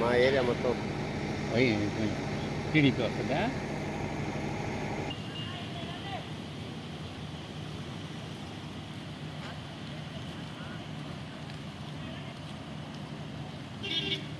మా ఏరియా మొత్తం టీడీపీ వస్తుందా నెంబర్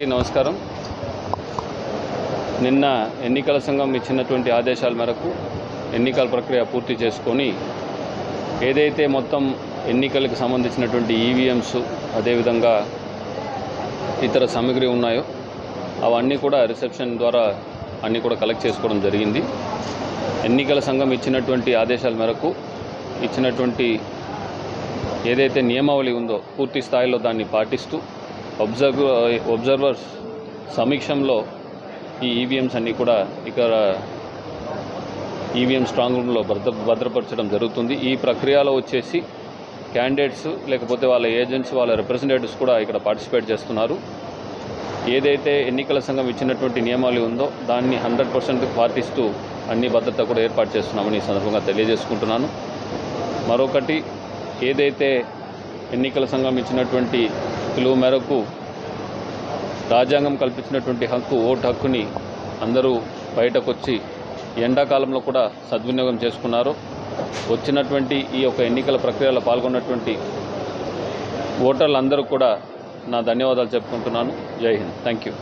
నమస్కారం. నిన్న ఎన్నికల సంఘం ఇచ్చినటువంటి ఆదేశాల మేరకు ఎన్నికల ప్రక్రియ పూర్తి చేసుకొని ఏదైతే మొత్తం ఎన్నికలకు సంబంధించినటువంటి ఈవీఎంస్ అదేవిధంగా ఇతర సామగ్రి ఉన్నాయో అవన్నీ కూడా రిసెప్షన్ ద్వారా అన్నీ కూడా కలెక్ట్ చేసుకోవడం జరిగింది. ఎన్నికల సంఘం ఇచ్చినటువంటి ఆదేశాల మేరకు ఇచ్చినటువంటి ఏదైతే నియమావళి ఉందో పూర్తి స్థాయిలో దాన్ని పాటిస్తూ అబ్జర్వ్ అబ్జర్వర్స్ సమీక్షంలో ఈ ఈవీఎంస్ అన్నీ కూడా ఇక్కడ ఈవీఎం స్ట్రాంగ్ రూమ్లో భద్ర భద్రపరచడం జరుగుతుంది. ఈ ప్రక్రియలో వచ్చేసి క్యాండిడేట్స్ లేకపోతే వాళ్ళ ఏజెంట్స్ వాళ్ళ రిప్రజెంటేటివ్స్ కూడా ఇక్కడ పార్టిసిపేట్ చేస్తున్నారు. ఏదైతే ఎన్నికల సంఘం ఇచ్చినటువంటి నియమాలు ఉందో దాన్ని హండ్రెడ్ పర్సెంట్ పాటిస్తూ అన్ని భద్రత కూడా ఏర్పాటు చేస్తున్నామని ఈ సందర్భంగా తెలియజేసుకుంటున్నాను. మరొకటి ఏదైతే ఎన్నికల సంఘం ఇచ్చినటువంటి పిలువ మేరకు రాజ్యాంగం కల్పించినటువంటి హక్కు ఓటు హక్కుని అందరూ బయటకొచ్చి ఎండాకాలంలో కూడా సద్వినియోగం చేసుకున్నారు. వచ్చినటువంటి ఈ యొక్క ఎన్నికల ప్రక్రియలో పాల్గొన్నటువంటి ఓటర్లందరూ కూడా నా ధన్యవాదాలు చెప్పుకుంటున్నాను. జై హింద్. Thank you